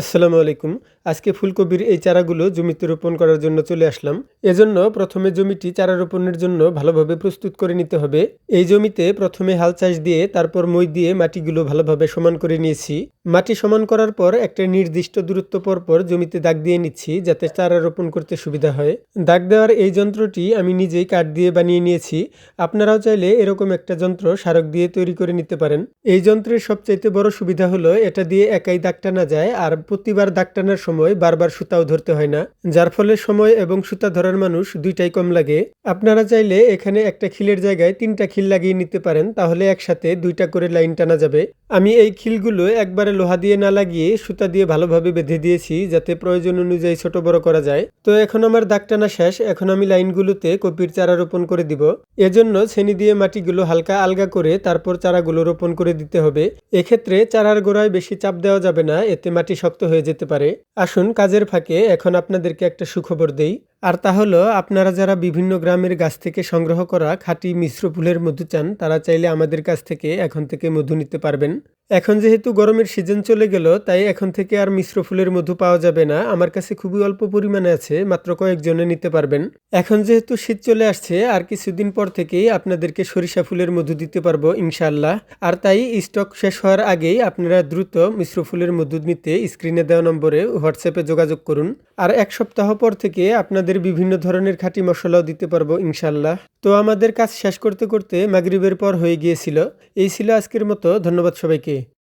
আসসালামু আলাইকুম। আজকে ফুলকপির এই চারাগুলো জমিতে রোপণ করার জন্য চলে আসলাম। এজন্য প্রথমে জমিটি চারা রোপণের জন্য ভালোভাবে প্রস্তুত করে নিতে হবে। এই জমিতে প্রথমে হাল চাষ দিয়ে, তারপর মই দিয়ে মাটিগুলো ভালোভাবে সমান করে নিয়েছি। মাটি সমান করার পর একটা নির্দিষ্ট দূরত্ব পর পর জমিতে দাগ দিয়ে নিচ্ছি যাতে চারা রোপণ করতে সুবিধা হয়। দাগ দেওয়ার এই যন্ত্রটি আমি নিজেই কাঠ দিয়ে বানিয়ে নিয়েছি। আপনারাও চাইলে এরকম একটা যন্ত্র স্মারক দিয়ে তৈরি করে নিতে পারেন। এই যন্ত্রের সবচাইতে বড় সুবিধা হলো এটা দিয়ে একাই দাগ টানা যায় আর প্রতিবার দাগ টানার সময় বারবার সুতাও ধরতে হয় না, যার ফলে সময় এবং সুতা ধরার মানুষ দুইটাই কম লাগে। আপনারা চাইলে এখানে একটা খিলের জায়গায় তিনটা খিল লাগিয়ে নিতে পারেন, তাহলে একসাথে দুইটা করে লাইন টানা যাবে। আমি এই খিলগুলো একবারে লোহা দিয়ে না লাগিয়ে সুতা দিয়ে ভালোভাবে বেঁধে দিয়েছি যাতে প্রয়োজন অনুযায়ী ছোট বড় করা যায়। তো এখন আমার দাগ টানা শেষ, এখন আমি লাইনগুলোতে কপির চারা রোপণ করে দিব। এজন্য ছেনি দিয়ে মাটিগুলো হালকা আলগা করে তারপর চারাগুলো রোপণ করে দিতে হবে। এক্ষেত্রে চারার গোড়ায় বেশি চাপ দেওয়া যাবে না, এতে মাটি শক্ত হয়ে যেতে পারে। আসুন, কাজের ফাঁকে এখন আপনাদেরকে একটা সুখবর দেই। আর তা হলো, আপনারা যারা বিভিন্ন গ্রামের গাছ থেকে সংগ্রহ করা খাঁটি মিশ্র ফুলের মধু চান, তারা চাইলে আমাদের কাছ থেকে এখন থেকে মধু নিতে পারবেন। এখন যেহেতু গরমের সিজন চলে গেল, তাই এখন থেকে আর মিশ্র ফুলের মধু পাওয়া যাবে না। আমার কাছে খুবই অল্প পরিমাণে আছে, মাত্র কয়েকজনে নিতে পারবেন। এখন যেহেতু শীত চলে আসছে, আর কিছুদিন পর থেকেই আপনাদেরকে সরিষা ফুলের মধু দিতে পারব ইনশাল্লাহ আর তাই স্টক শেষ হওয়ার আগেই আপনারা দ্রুত মিশ্র ফুলের মধু নিতে স্ক্রিনে দেওয়া নম্বরে হোয়াটসঅ্যাপে যোগাযোগ করুন। আর এক সপ্তাহ পর থেকে আপনাদের বিভিন্ন ধরনের খাঁটি মশলাও দিতে পারব ইনশাল্লাহ তো আমাদের কাজ শেষ করতে করতে মাগরিবের পর হয়ে গিয়েছিল। এই ছিল আজকের মতো, ধন্যবাদ সবাইকে।